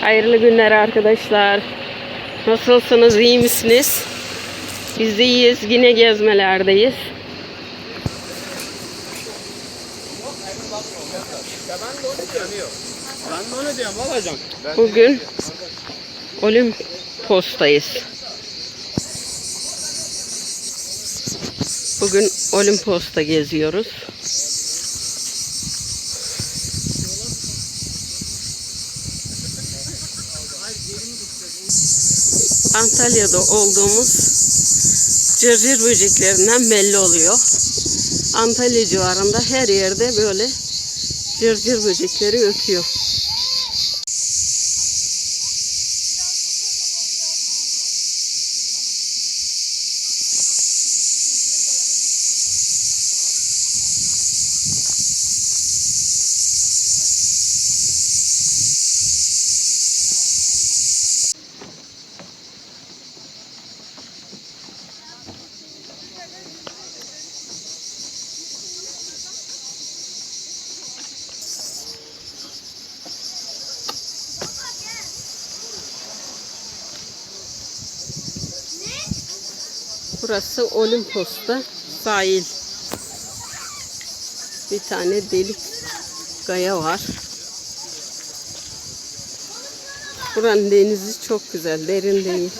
Hayırlı günler arkadaşlar. Nasılsınız? iyi misiniz? Biz de iyiyiz. Yine gezmelerdeyiz. Bugün Olimpos'tayız. Bugün Olimpos'ta geziyoruz. Antalya'da olduğumuz cırcır böceklerinden belli oluyor. Antalya civarında her yerde böyle cırcır böcekleri ötüyor. Burası Olimpos'ta sahil. Bir tane delik gaya var. Buranın denizi çok güzel, derin değil.